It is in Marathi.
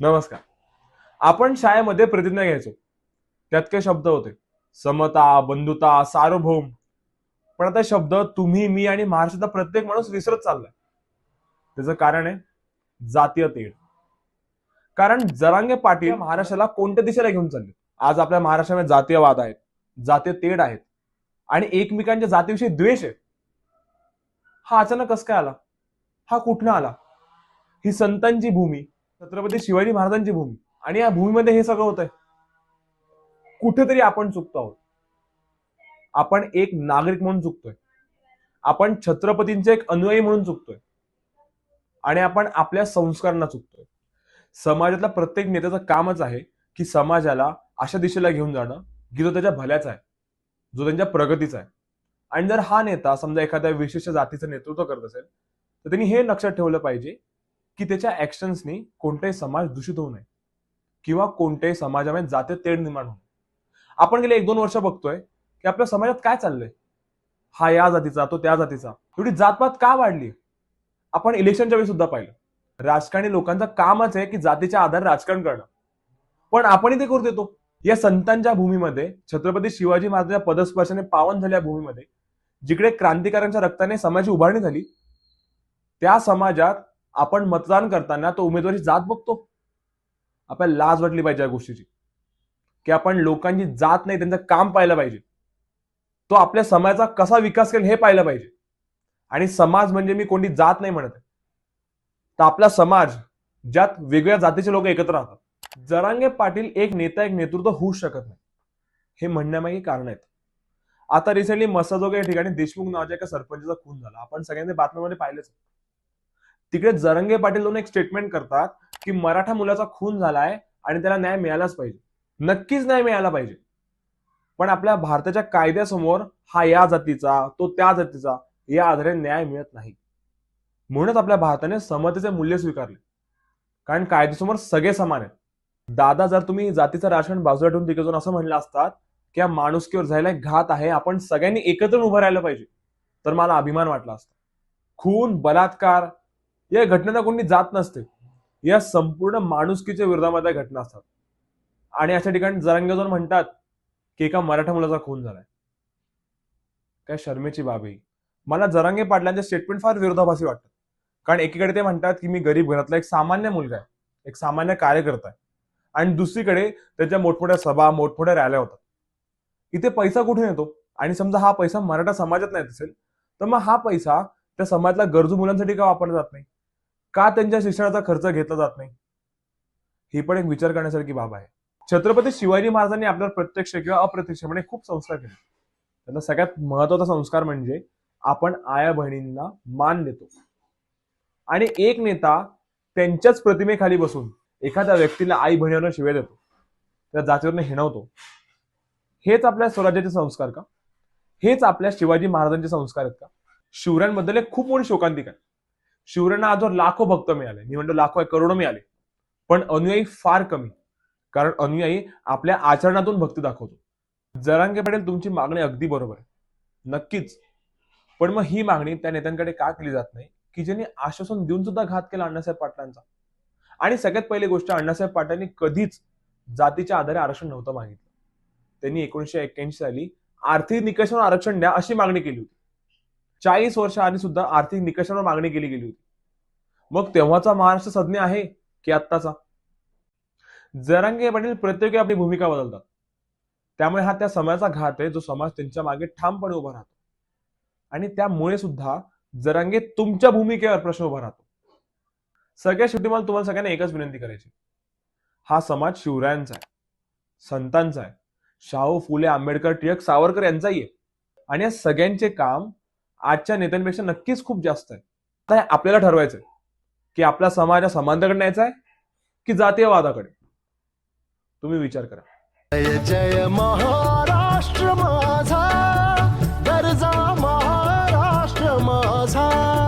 नमस्कार. आपण शाळेमध्ये प्रतिज्ञा घ्यायचो. त्यात काही शब्द होते. समता बंधुता सार्वभौम. पण आता शब्द तुम्ही मी आणि महाराष्ट्रातला प्रत्येक माणूस विसरत चाललाय. त्याचं कारण आहे जातीय तेढ. कारण जरांगे पाटील महाराष्ट्राला कोणत्या दिशेला घेऊन चालले? आज आपल्या महाराष्ट्रामध्ये जातीयवाद आहेत जातीय तेढ आहेत आणि एकमेकांच्या जातीविषयी द्वेष आहे हा अचानक कस काय आला? हा कुठनं आला? ही संतांची भूमी छत्रपती शिवाजी महाराजांची भूमी. आणि या भूमीमध्ये हे सगळं होतंय. कुठेतरी आपण चुकतो आहोत. आपण एक नागरिक म्हणून चुकतोय. आपण छत्रपतींचे एक अनुयायी म्हणून चुकतोय. आणि आपण आपल्या संस्कारांना चुकतोय. समाजातला प्रत्येक नेत्याचं कामच आहे की समाजाला अशा दिशेला घेऊन जाणं की जो त्याच्या भल्याचा आहे जो त्यांच्या प्रगतीचा आहे. आणि जर हा नेता समजा एखाद्या विशिष्ट जातीचं नेतृत्व करत असेल तर त्यांनी हे लक्षात ठेवलं पाहिजे की त्याच्या ऍक्शन्सनी कोणताही समाज दूषित होऊ नये. किंवा कोणत्याही समाजामध्ये जाते तेढ निर्माण होऊ आपण गेले एक दोन वर्ष बघतोय की आपल्या समाजात काय चाललंय? हा या जातीचा तो त्या जातीचा. एवढी जातपात का वाढली? आपण इलेक्शनच्या वेळी सुद्धा पाहिलं. राजकारणी लोकांचं कामच आहे की जातीच्या आधारे राजकारण करणं. पण आपणही ते करू देतो. या संतांच्या भूमीमध्ये छत्रपती शिवाजी महाराजांच्या पदस्पर्शाने पावन झाल्या भूमीमध्ये जिकडे क्रांतिकारांच्या रक्ताने समाजाची उभारणी झाली त्या समाजात आपण मतदान करताना तो उमेदवारी जात बघतो. आपल्याला लाज वाटली पाहिजे या गोष्टीची. की आपण लोकांची जात नाही त्यांचं काम पाहिलं पाहिजे. तो आपल्या समाजाचा कसा विकास करेल हे पाहिलं पाहिजे. आणि समाज म्हणजे मी कोणती जात नाही म्हणत. आहे. तर आपला समाज ज्यात वेगवेगळ्या जातीचे लोक एकत्र राहतात. जरांगे पाटील एक नेता एक नेतृत्व होऊ शकत नाही. हे म्हणण्यामागे कारण आहेत. आता रिसेंटली मसाजोग या ठिकाणी देशमुख नावाच्या एका सरपंचाचा खून झाला. आपण सगळ्यांनी बातम्यामध्ये पाहिलंच तिकडे जरंगे पाटील दोन एक स्टेटमेंट करतात की मराठा मुलाचा खून झालाय आणि त्याला न्याय मिळालाच पाहिजे. नक्कीच न्याय मिळाला पाहिजे. पण आपल्या भारताच्या कायद्यासमोर हा या जातीचा तो त्या जातीचा या आधारे न्याय मिळत नाही. म्हणूनच आपल्या भारताने समतेचे मूल्य स्वीकारले. कारण कायद्यासमोर सगळे समान आहेत. दादा जर तुम्ही जातीचं राजकारण बाजूला ठेवून तिकडे जाऊन असं म्हणलं असतात की या माणुसकीवर झालेला एक घात आहे आपण सगळ्यांनी एकत्र उभं राहिलं पाहिजे तर मला अभिमान वाटला असता. खून बलात्कार या घटनेला कोणी जात नसते. या संपूर्ण माणुसकीच्या विरोधामध्ये घटना असतात. आणि अशा ठिकाणी जरंगे जाऊन म्हणतात की एका मराठा मुलाचा खून झालाय. काय शर्मेची बाब आहे मला जरांगे पाटलांचे स्टेटमेंट फार विरोधाभासी वाटतात. कारण एकीकडे ते म्हणतात की मी गरीब घरातला एक सामान्य मुलगा आहे. एक सामान्य कार्यकर्ता आहे. आणि दुसरीकडे त्याच्या मोठमोठ्या सभा मोठमोठ्या रॅल्या होतात. इथे पैसा कुठून येतो? आणि समजा हा पैसा मराठा समाजात नाही असेल तर मग हा पैसा त्या समाजातल्या गरजू मुलांसाठी का वापरला जात नाही? का त्यांच्या शिक्षणाचा खर्च घेतला जात नाही? ही पण एक विचार करण्यासारखी बाब आहे. छत्रपती शिवाजी महाराजांनी आपल्याला प्रत्यक्ष किंवा अप्रत्यक्षपणे खूप संस्कार केले. त्यांना सगळ्यात महत्त्वाचा संस्कार म्हणजे आपण आया बहिणींना मान देतो. आणि एक नेता त्यांच्याच प्रतिमेखाली बसून एखाद्या व्यक्तीला आई बहिणीवर शिव्या देतो. त्या जातीवरनं हिणवतो. हेच आपल्या स्वराज्याचे संस्कार का? हेच आपल्या शिवाजी महाराजांचे संस्कार आहेत का? शिवरायांबद्दल एक खूप मोठी शोकांतिक आहे. शिवरायांना आजवर लाखो भक्त मिळाले. मी म्हणतो लाखो आहे, करोडो मिळाले. पण अनुयायी फार कमी. कारण अनुयायी आपल्या आचरणातून भक्ती दाखवतो. जरांगे पाटील तुमची मागणी अगदी बरोबर आहे. नक्कीच. पण मग ही मागणी त्या नेत्यांकडे का केली जात नाही? की ज्यांनी आश्वासन देऊन सुद्धा घात केला अण्णासाहेब पाटलांचा? आणि सगळ्यात पहिली गोष्ट अण्णासाहेब पाटलांनी कधीच जातीच्या आधारे आरक्षण नव्हतं मागितलं. त्यांनी एकोणीशे एक्क्याऐंशी साली आर्थिक निकषावर आरक्षण द्या अशी मागणी केली होती. चाळीस वर्षाआधी सुद्धा आर्थिक निकषांवर मागणी केली गेली होती. मग तेव्हाचा महाराष्ट्र सज्ञ आहे की आत्ताचा? जरांगे पाटील प्रत्येकी आपली भूमिका बदलतात. त्यामुळे हा त्या समाजाचा घात आहे जो समाज त्यांच्या मागे ठामपणे उभा राहतो. आणि त्यामुळे सुद्धा जरांगे तुमच्या भूमिकेवर प्रश्न उभा राहतो. सगळ्या शेवटी मला तुम्हाला सगळ्यांना एकच विनंती करायची हा समाज शिवरायांचा आहे संतांचा आहे. शाहू फुले आंबेडकर टिळक सावरकर यांचाही आहे. आणि या सगळ्यांचे काम आजच्या नेत्यांपेक्षा नक्कीच खूप जास्त आहे. आता आपल्याला ठरवायचं आहे की आपला समाज हा समांतरकडे न्यायचा आहे की जातीयवादाकडे तुम्ही विचार करा. जय जय महाराष्ट्र माझा गरजा महाराष्ट्र माझा.